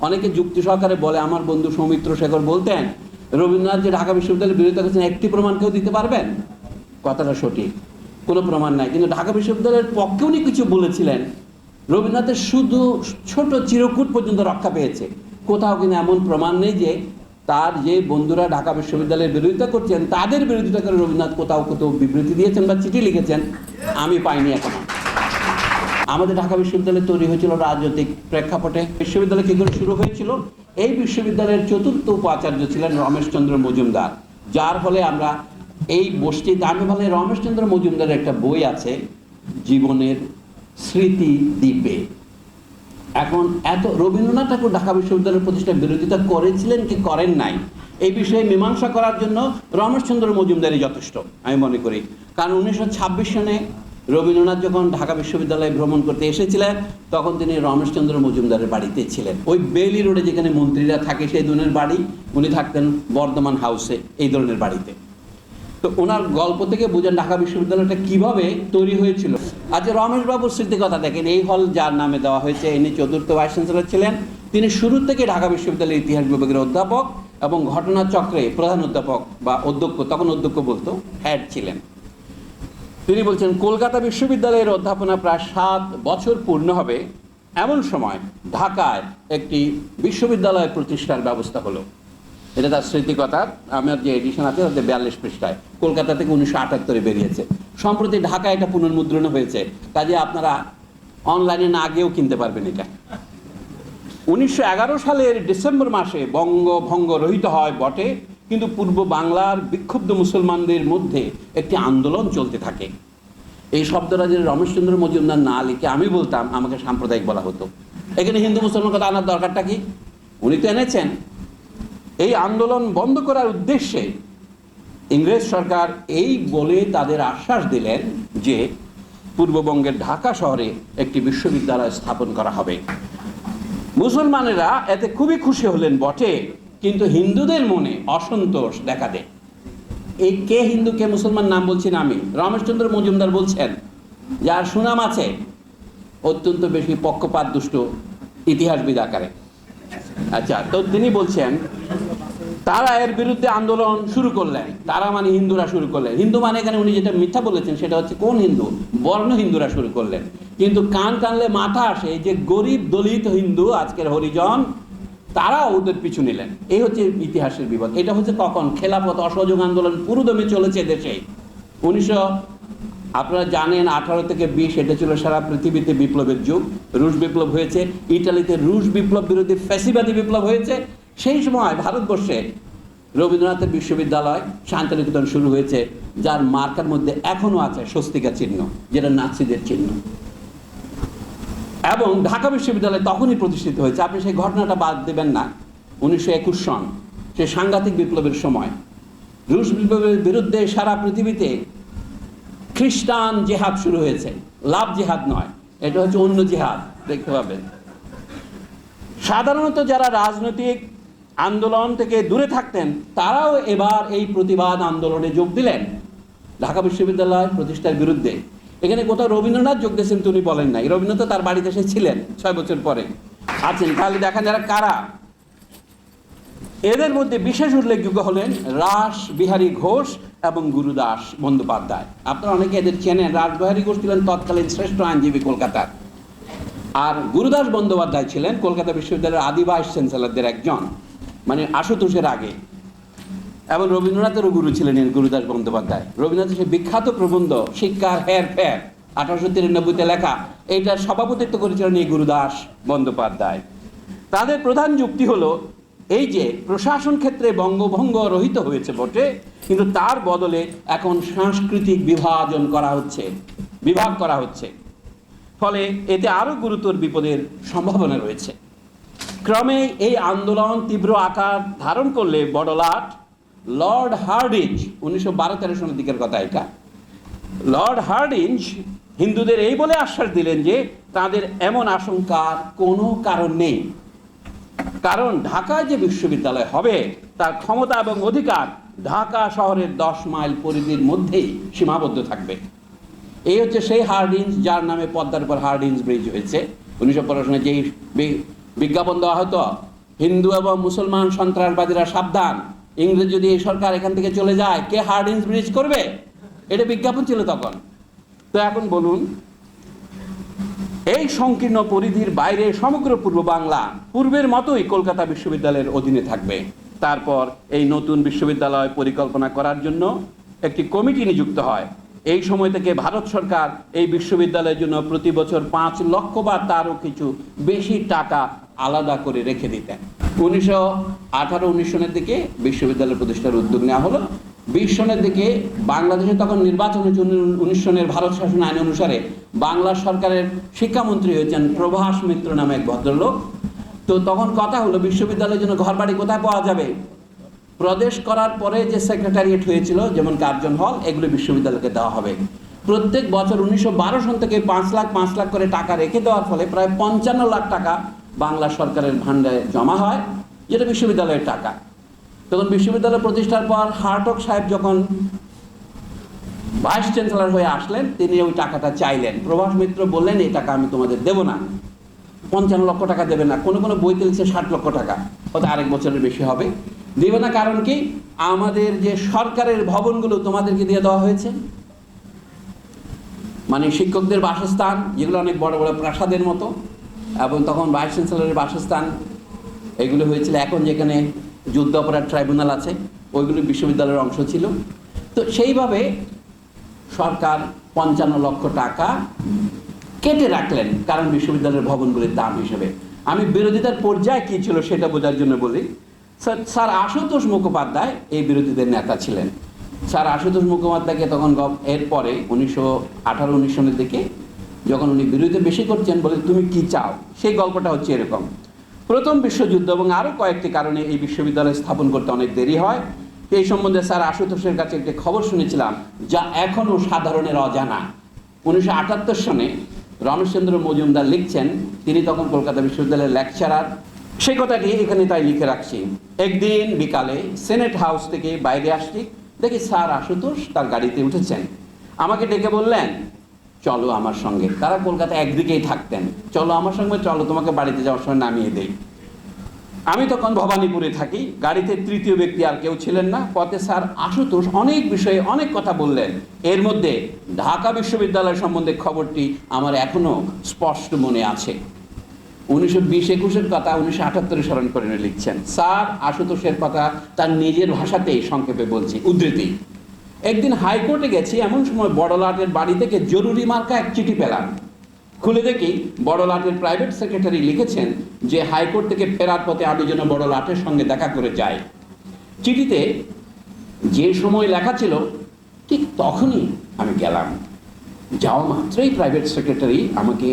অনেকে যুক্তি সহকারে বলে, আমার বন্ধু সৌমিত্র শেখর বলতেন, রবীন্দ্রনাথ যে ঢাকা বিশ্ববিদ্যালয়ের বিরোধিতা করেছেন, একটি প্রমাণ কেউ দিতে পারবেন? কথাটা সঠিক, কোনো প্রমাণ নাই। কিন্তু ঢাকা বিশ্ববিদ্যালয়ের পক্ষে উনি কিছু বলেছিলেন। রবীন্দ্রনাথের শুধু ছোট চিরকুট পর্যন্ত রক্ষা পেয়েছে। কোথাও কিন্তু এমন প্রমাণ নেই যে, তার যে বন্ধুরা ঢাকা বিশ্ববিদ্যালয়ের বিরোধিতা করছেন, তাদের বিরোধিতা করে রবীন্দ্রনাথ কোথাও কোথাও বিবৃতি দিয়েছেন বা চিঠি লিখেছেন। আমি পাইনি এখনও। আমাদের ঢাকা বিশ্ববিদ্যালয় তৈরি হয়েছিল রাজনৈতিক প্রেক্ষাপটে। বিশ্ববিদ্যালয় কী করে শুরু হয়েছিল? এই বিশ্ববিদ্যালয়ের চতুর্থ উপাচার্য ছিলেন রমেশচন্দ্র মজুমদার, যার ফলে আমরা এই বসটিতে আমি বলে রমেশচন্দ্র মজুমদারের একটা বই আছে, জীবনের স্মৃতি দ্বীপে। এখন এত, রবীন্দ্রনাথ ঠাকুর ঢাকা বিশ্ববিদ্যালয়ের প্রতিষ্ঠার বিরোধিতা করেছিলেন কি করেন নাই, এই বিষয়ে মীমাংসা করার জন্য রমেশচন্দ্র মজুমদারই যথেষ্ট, আমি মনে করি। কারণ উনিশশো ছাব্বিশ সনে রবীন্দ্রনাথ যখন ঢাকা বিশ্ববিদ্যালয়ে ভ্রমণ করতে এসেছিলেন, তখন তিনি রমেশচন্দ্র মজুমদারের বাড়িতে ছিলেন। ওই বেলি রোডে যেখানে মন্ত্রীরা থাকে, সেই ধরনের বাড়ি উনি থাকতেন বর্ধমান হাউসে, এই ধরনের বাড়িতে। তো ওনার গল্প থেকে বোঝেন ঢাকা বিশ্ববিদ্যালয়টা কীভাবে তৈরি হয়েছিল। আচ্ছা রমেশবাবুর স্মৃতির কথা দেখেন, এই হল যার নামে দেওয়া হয়েছে, ইনি চতুর্থ ভাইস চ্যান্সেলর ছিলেন। তিনি শুরু থেকে ঢাকা বিশ্ববিদ্যালয়ের ইতিহাস বিভাগের অধ্যাপক এবং ঘটনাচক্রে প্রধান অধ্যাপক বা অধ্যক্ষ, তখন অধ্যক্ষ বলতো হ্যাড ছিলেন। তিনি বলছেন, কলকাতা বিশ্ববিদ্যালয়ের অধ্যাপনা প্রায় সাত বছর পূর্ণ হবে। এমন সময় ঢাকায় একটি বিশ্ববিদ্যালয় প্রতিষ্ঠার ব্যবস্থা হলো। এটা তার স্মৃতিকথা। আমার যে এডিশন আছে, তাতে বিয়াল্লিশ পৃষ্ঠায়। কলকাতা থেকে উনিশশো আটাত্তরে বেরিয়েছে। সম্প্রতি ঢাকায় এটা পুনর্মুদ্রণ হয়েছে। কাজে আপনারা অনলাইনে না গিয়েও কিনতে পারবেন এটা। উনিশশো এগারো সালের ডিসেম্বর মাসে বঙ্গভঙ্গ রহিত হয় বটে। কিন্তু পূর্ব বাংলার বিক্ষুব্ধ মুসলমানদের মধ্যে একটি আন্দোলন চলতে থাকে। এই শব্দটা যদি রমেশচন্দ্র মজুমদার না লিখে আমি বলতাম, আমাকে সাম্প্রদায়িক বলা হতো। এখানে হিন্দু মুসলমান কথা আনার দরকারটা কি? উনি তো এনেছেন। এই আন্দোলন বন্ধ করার উদ্দেশ্যে ইংরেজ সরকার এই বলে তাদের আশ্বাস দিলেন যে পূর্ববঙ্গের ঢাকা শহরে একটি বিশ্ববিদ্যালয় স্থাপন করা হবে। মুসলমানেরা এতে খুবই খুশি হলেন বটে। কিন্তু হিন্দুদের মনে অসন্তোষ দেখা দেয়। এই কে হিন্দু, কে মুসলমান নাম বলছি না আমি। রমেশচন্দ্র মজুমদার বলছেন, যার সুনাম আছে, অত্যন্ত বেশি পক্ষপাত দুষ্ট, ইতিহাসবিদ আকারে। আচ্ছা তো তিনি বলছেন, তারা এর বিরুদ্ধে আন্দোলন শুরু করলেন। তারা মানে হিন্দুরা শুরু করলেন। হিন্দু মানে এখানে উনি যেটা মিথ্যা বলেছেন, সেটা হচ্ছে কোন হিন্দু? বর্ণ হিন্দুরা শুরু করলেন। কিন্তু কান টানলে মাথা আসে যে গরিব দলিত হিন্দু, আজকের হরিজন তারা ওদের পিছু নিলেন। এই হচ্ছে ইতিহাসের বিপদ। এটা হচ্ছে কখন খেলাফত অসহযোগ আন্দোলন পুরোদমে চলেছে দেশে। উনিশশো, আপনারা জানেন, আঠারো থেকে বিশ, এটা ছিল সারা পৃথিবীতে বিপ্লবের যুগ। রুশ বিপ্লব হয়েছে, ইটালিতে রুশ বিপ্লব বিরোধী ফ্যাসিবাদী বিপ্লব হয়েছে। সেই সময় ভারতবর্ষে রবীন্দ্রনাথের বিশ্ববিদ্যালয়, শান্তিনিকেতন শুরু হয়েছে, যার মার্কার মধ্যে এখনও আছে স্বস্তিকা চিহ্ন, যেটা নাৎসিদের চিহ্ন। এবং ঢাকা বিশ্ববিদ্যালয় তখনই প্রতিষ্ঠিত হয়েছে। আপনি সেই ঘটনাটা বাদ দেবেন না। উনিশশো একুশ সন সে সাংঘাতিক বিপ্লবের সময়। রুশ বিপ্লবের বিরুদ্ধে সারা পৃথিবীতে খ্রিস্টান জেহাদ শুরু হয়েছে। লাভ জেহাদ নয়, এটা হচ্ছে অন্য জেহাদ, দেখতে পাবেন। সাধারণত যারা রাজনৈতিক আন্দোলন থেকে দূরে থাকতেন, তারাও এবার এই প্রতিবাদ আন্দোলনে যোগ দিলেন। ঢাকা বিশ্ববিদ্যালয় প্রতিষ্ঠার বিরুদ্ধে এখানে কোথাও রবীন্দ্রনাথ যোগ দিয়েছেন তিনি বলেন নাই। রবীন্দ্রনাথ তার বাড়িতে এসে ছিলেন ছয় বছর পরে। আছেন। তাহলে দেখেন যারা কারা? এদের মধ্যে বিশেষ উল্লেখযোগ্য হলেন রাস বিহারী ঘোষ এবং গুরুদাস বন্দ্যোপাধ্যায়। আপনারা অনেকে এদের চেনেন। রাসবিহারী ঘোষ ছিলেন তৎকালীন শ্রেষ্ঠ আইনজীবী কলকাতার। আর গুরুদাস বন্দ্যোপাধ্যায় ছিলেন কলকাতা বিশ্ববিদ্যালয়ের আদি ভাইস চ্যান্সেলরদের একজন মানে আশুতোষের আগে। এবং রবীন্দ্রনাথেরও গুরু ছিলেন গুরুদাস বন্দ্যোপাধ্যায়। রবীন্দ্রনাথের সেই বিখ্যাত প্রবন্ধ, শিক্ষার হের ফের, আঠারোশো তিরানব্বইতে লেখা, এইটার সভাপতিত্ব করেছিলেন এই গুরুদাস বন্দ্যোপাধ্যায়। তাদের প্রধান যুক্তি হলো, এই যে প্রশাসন ক্ষেত্রে বঙ্গভঙ্গ রহিত হয়েছে বটে, কিন্তু তার বদলে এখন সাংস্কৃতিক বিভাজন করা হচ্ছে, বিভাগ করা হচ্ছে। ফলে এতে আরও গুরুতর বিপদের সম্ভাবনা রয়েছে। ক্রমে এই আন্দোলন তীব্র আকার ধারণ করলে বড়লাট লর্ড হার্ডিঞ্জ, উনিশশো বারো তেরো সনের দিকের কথা এটা, লর্ড হার্ডিঞ্জ হিন্দুদের এই বলে আশ্বাস দিলেন যে তাদের এমন আশঙ্কার কোনো কারণ নেই। কারণ ঢাকায় যে বিশ্ববিদ্যালয় হবে, তার ক্ষমতা এবং অধিকার ঢাকা শহরের দশ মাইল পরিধির মধ্যেই সীমাবদ্ধ থাকবে। এই হচ্ছে সেই হার্ডিঞ্জ যার নামে পদ্মার উপর হার্ডিঞ্জ ব্রিজ হয়েছে। উনিশশো সনে যেই বিজ্ঞাপন দেওয়া হতো, হিন্দু এবং মুসলমান সন্ত্রাসবাদীরা সাবধান ইংরেজ যদি এই সরকার এখান থেকে চলে যায়, কে হার্ডিন্স ব্রিজ করবে? এটা বিজ্ঞাপন ছিল তখন। তো এখন বলুন, এই সংকীর্ণ পরিধির বাইরে সমগ্র পূর্ব বাংলা পূর্বের মতোই কলকাতা বিশ্ববিদ্যালয়ের অধীনে থাকবে। তারপর এই নতুন বিশ্ববিদ্যালয় পরিকল্পনা করার জন্য একটি কমিটি নিযুক্ত হয়। এই সময় থেকে ভারত সরকার এই বিশ্ববিদ্যালয়ের জন্য প্রতি বছর পাঁচ লক্ষ বা তারও কিছু বেশি টাকা আলাদা করে রেখে দিতেন। উনিশশো আঠারো উনিশ সনের দিকে বিশ্ববিদ্যালয় প্রতিষ্ঠার উদ্যোগ নেওয়া হলো। বিশ সনের দিকে বাংলাদেশে তখন নির্বাচন হয়েছে উনিশ সনের ভারত শাসন আইন অনুসারে বাংলা সরকারের শিক্ষামন্ত্রী হয়েছেন প্রভাস মিত্র নামে এক ভদ্রলোক। তো তখন কথা হলো, বিশ্ববিদ্যালয়ের জন্য ঘর বাড়ি কোথায় পাওয়া যাবে? প্রদেশ করার পরে যে সেক্রেটারিয়েট হয়েছিল, যেমন কার্জন হল, এগুলো বিশ্ববিদ্যালয়কে দেওয়া হবে। প্রত্যেক বছর উনিশশো বারো সন থেকে পাঁচ লাখ পাঁচ লাখ করে টাকা রেখে দেওয়ার ফলে প্রায় পঞ্চান্ন লাখ টাকা বাংলা সরকারের ভান্ডারে জমা হয়, যেটা বিশ্ববিদ্যালয়ের টাকা। তখন বিশ্ববিদ্যালয় প্রতিষ্ঠার পর হার্টক সাহেব যখন ভাইস চ্যান্সেলর হয়ে আসলেন, তিনি ওই টাকাটা চাইলেন। প্রভাস মিত্র বললেন, এই টাকা আমি তোমাদের দেব না। পঞ্চান্ন লক্ষ টাকা দেবে না। কোনো কোনো বইতে লিখছে ষাট লক্ষ টাকা। হয়তো আরেক বছরের বেশি হবে। দেবে না কারণ কি? আমাদের যে সরকারের ভবনগুলো তোমাদেরকে দিয়ে দেওয়া হয়েছে। মানে শিক্ষকদের বাসস্থান, যেগুলো অনেক বড় বড় প্রাসাদের মতো। এবং তখন ভাইস চ্যান্সেলরের বাসস্থান এগুলো হয়েছিল। এখন যেখানে যুদ্ধ অপরাধ ট্রাইব্যুনাল আছে, ওইগুলো বিশ্ববিদ্যালয়ের অংশ ছিল। তো সেইভাবে সরকার পঞ্চান্ন লক্ষ টাকা কেটে রাখলেন কারণ বিশ্ববিদ্যালয়ের ভবনগুলির দাম হিসেবে। আমি বিরোধিতার পর্যায়ে কী ছিল সেটা বোঝার জন্য বলি, স্যার স্যার আশুতোষ মুখোপাধ্যায় এই বিরোধীদের নেতা ছিলেন। স্যার আশুতোষ মুখোপাধ্যায়কে তখন এরপরে উনিশশো আঠারো উনিশ সনের দিকে যখন উনি বিরোধিতা বেশি করছেন বলে, তুমি কি চাও? সেই গল্পটা হচ্ছে এরকম। প্রথম বিশ্বযুদ্ধ এবং আরও কয়েকটি কারণে এই বিশ্ববিদ্যালয় স্থাপন করতে অনেক দেরি হয়। এই সম্বন্ধে স্যার আশুতোষের কাছে একটি খবর শুনেছিলাম, যা এখনও সাধারণের অজানা। উনিশশো আটাত্তর সনে রমেশচন্দ্র মজুমদার লিখছেন, তিনি তখন কলকাতা বিশ্ববিদ্যালয়ের লেকচারার। সেই কথাটি এখানে তাই লিখে রাখছি। একদিন বিকালে সেনেট হাউস থেকে বাইরে আসছি। দেখি স্যার আশুতোষ তার গাড়িতে উঠেছেন। আমাকে ডেকে বললেন চলো আমার সঙ্গে। তারা কলকাতা একদিকেই থাকতেন। চলো আমার সঙ্গে, চলো তোমাকে বাড়িতে যাওয়ার সময় নামিয়ে দেই। আমি তখন ভবানীপুরে থাকি। গাড়িতে তৃতীয় ব্যক্তি আর কেউ ছিলেন না। পথে স্যার আশুতোষ অনেক বিষয়ে অনেক কথা বললেন। এর মধ্যে ঢাকা বিশ্ববিদ্যালয় সম্বন্ধে খবরটি আমার এখনও স্পষ্ট মনে আছে। উনিশশো বিশ একুশের কথা উনিশশো আটাত্তরে স্মরণ করে লিখছেন। স্যার, আশুতোষের কথা তার নিজের ভাষাতেই সংক্ষেপে বলছি। উদ্ধৃতি। একদিন হাইকোর্টে গেছি, এমন সময় বড়লাটের বাড়ি থেকে জরুরি মার্কা এক চিঠি পেলাম। খুলে দেখি বড়লাটের প্রাইভেট সেক্রেটারি লিখেছেন যে হাইকোর্ট থেকে ফেরার পথে আমি যেন বড়লাটের সঙ্গে দেখা করে যাই। চিঠিতে যে সময় লেখা ছিল, ঠিক তখনই আমি গেলাম। যাওয়া মাত্রই প্রাইভেট সেক্রেটারি আমাকে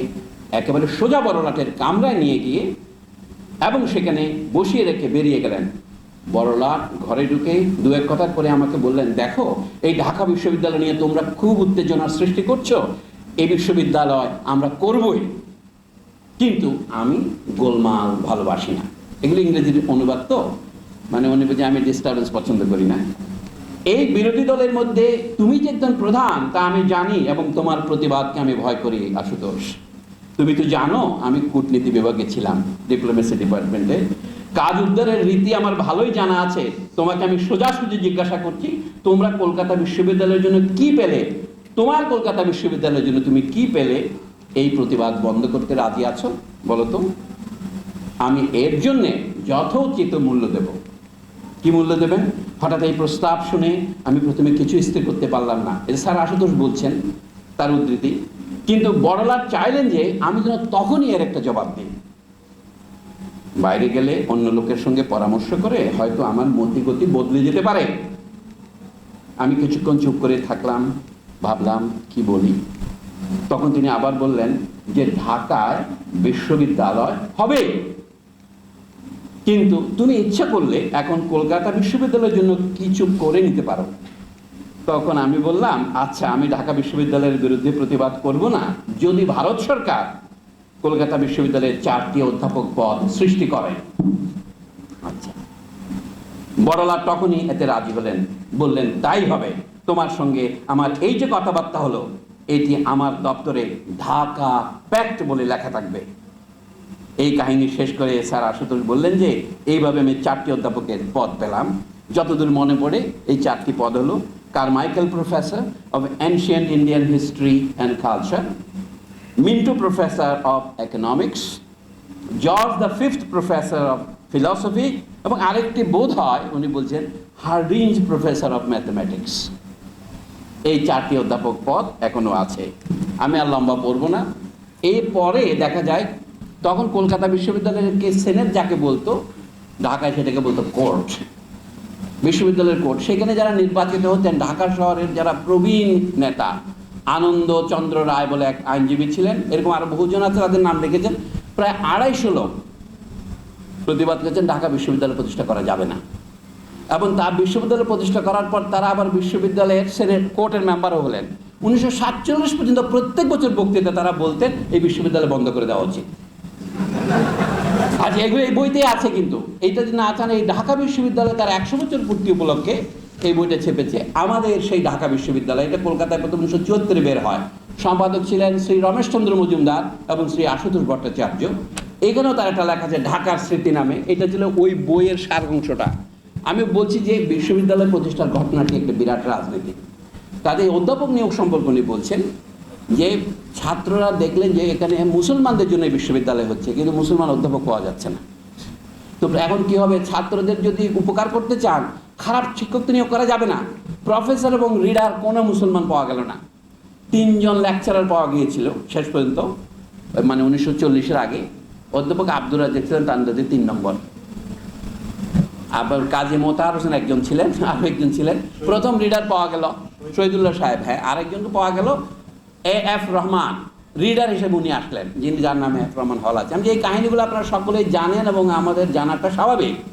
একেবারে সোজা বড়লাটের কামরায় নিয়ে গিয়ে এবং সেখানে বসিয়ে রেখে বেরিয়ে গেলেন। বড়লাট ঘরে ঢুকে দু এক কথা করে আমাকে বললেন, দেখো, এই ঢাকা বিশ্ববিদ্যালয় নিয়ে তোমরা খুব উত্তেজনার সৃষ্টি করছ। এই বিশ্ববিদ্যালয় আমরা করবই। কিন্তু আমি গোলমাল ভালোবাসি না। এগুলো ইংরেজির অনুবাদ তো। মানে উনি বুঝে আমি ডিস্টারবেন্স পছন্দ করি না। এই বিরোধী দলের মধ্যে তুমি যে একজন প্রধান, তা আমি জানি এবং তোমার প্রতিবাদকে আমি ভয় করি, আশুতোষ। তুমি তো জানো, আমি কূটনীতি বিভাগে ছিলাম ডিপ্লোমেসি ডিপার্টমেন্টে কাজ উদ্ধারের রীতি আমার ভালোই জানা আছে। তোমাকে আমি সোজাসুজি জিজ্ঞাসা করছি, তোমরা কলকাতা বিশ্ববিদ্যালয়ের জন্য কি পেলে? তোমার কলকাতা বিশ্ববিদ্যালয়ের জন্য তুমি কি পেলে? এই প্রতিবাদ বন্ধ করতে রাজি আছো? বলো তো। আমি এর জন্যে যথোচিত মূল্য দেব। কি মূল্য দেবেন? হঠাৎ এই প্রস্তাব শুনে আমি প্রথমে কিছু স্থির করতে পারলাম না। এটা স্যার আশুতোষ বলছেন, তার উদ্ধৃতি। কিন্তু বড়লাট চাইলেন যে আমি যেন তখনই এর একটা জবাব দিই। বাইরে গেলে অন্য লোকের সঙ্গে পরামর্শ করে হয়তো আমার মতিগতি বদলে যেতে পারে। আমি কিছুক্ষণ চুপ করে থাকলাম, ভাবলাম, কি বলি? তখন তিনি আবার বললেন যে ঢাকায় বিশ্ববিদ্যালয় হবে। কিন্তু তুমি ইচ্ছা করলে এখন কলকাতা বিশ্ববিদ্যালয়ের জন্য কিছু করে নিতে পারো। তখন আমি বললাম আচ্ছা আমি ঢাকা বিশ্ববিদ্যালয়ের বিরুদ্ধে প্রতিবাদ করব না। যদি ভারত সরকার কলকাতা বিশ্ববিদ্যালয়ের চারটি অধ্যাপক পদ সৃষ্টি করে। আচ্ছা। বড়লা তখনই এতে রাজি হলেন বললেন তাই হবে। তোমার সঙ্গে আমার এই যে কথাবার্তা হলো এটি আমার দপ্তরে ঢাকা প্যাক্ট বলে লেখা থাকবে। এই কাহিনী শেষ করে স্যার আশুতোষ বললেন যে এইভাবে আমি চারটি অধ্যাপকের পদ পেলাম। যতদূর মনে পড়ে এই চারটি পদ হলো Carmichael professor of ancient Indian history and culture Minto professor of economics George the fifth professor of philosophy এবং আরেকটি বোধ হয়, উনি বলছেন, হার্ডিঞ্জ প্রফেসর অফ ম্যাথমেটিক্স এই চারটি অধ্যাপক পদ এখনও আছে। আমি আর লম্বা পড়ব না। এরপরে দেখা যায়, তখন কলকাতা বিশ্ববিদ্যালয়ের কে সেনেট যাকে বলতো, ঢাকায় সেটাকে বলতো কোর্ট। বিশ্ববিদ্যালয়ের কোর্ট। সেখানে যারা নির্বাচিত হতেন, ঢাকা শহরের যারা প্রবীণ নেতা আনন্দ চন্দ্র রায় বলে এক আইনজীবী ছিলেন। এরকম আরও বহুজন আছে, তাদের নাম লিখেছেন। প্রায় আড়াইশো লোক প্রতিবাদ করেছেন, ঢাকা বিশ্ববিদ্যালয় প্রতিষ্ঠা করা যাবে না। এবং তা বিশ্ববিদ্যালয় প্রতিষ্ঠা করার পর তারা আবার বিশ্ববিদ্যালয়ের সেনেট কোর্টের মেম্বারও হলেন। উনিশশো সাতচল্লিশ পর্যন্ত প্রত্যেক বছর বক্তৃতা তারা বলতেন, এই বিশ্ববিদ্যালয় বন্ধ করে দেওয়া উচিত। আচ্ছা এগুলো এই বইতে আছে কিন্তু। এইটা যদি না চান এই ঢাকা বিশ্ববিদ্যালয় তার একশো বছর পূর্তি উপলক্ষে এই বইটা ছেপেছে। আমাদের সেই ঢাকা বিশ্ববিদ্যালয়, এটা কলকাতায় প্রথম উনিশশো চুয়াত্তরে বের হয়। সম্পাদক ছিলেন শ্রী রমেশচন্দ্র মজুমদার এবং শ্রী আশুতোষ ভট্টাচার্য। এখানেও তার একটা লেখা আছে, ঢাকার স্মৃতি নামে। এটা ছিল ওই বইয়ের সার অংশটা। আমি বলছি যে বিশ্ববিদ্যালয় প্রতিষ্ঠার ঘটনাটি একটা বিরাট রাজনীতি। তাদের অধ্যাপক নিয়োগ সম্পর্ক উনি বলছেন যে ছাত্ররা দেখলেন যে এখানে মুসলমানদের জন্য বিশ্ববিদ্যালয় হচ্ছে, কিন্তু মুসলমান অধ্যাপক পাওয়া যাচ্ছে না। তো এখন কি হবে? ছাত্রদের যদি উপকার করতে চান খারাপ শিক্ষক তো নিয়োগ করা যাবে না। প্রফেসর এবং রিডার কোনো মুসলমান পাওয়া গেল না। তিনজন লেকচারার পাওয়া গিয়েছিল শেষ পর্যন্ত মানে উনিশশো চল্লিশের আগে। অধ্যাপক আব্দুর রাজ্জাক ছিলেন তান্দাদের তিন নম্বর। আবার কাজী মোতাহার হোসেন একজন ছিলেন, আরও একজন ছিলেন। প্রথম রিডার পাওয়া গেল শহীদুল্লাহ সাহেব হ্যাঁ আরেকজনকে পাওয়া গেল এ এফ রহমান। রিডার হিসেবে উনি আসলেন, যিনি যার নামে এফ রহমান হল আছে। আমি যে এই কাহিনীগুলো আপনারা সকলেই জানেন এবং আমাদের জানাটা স্বাভাবিক।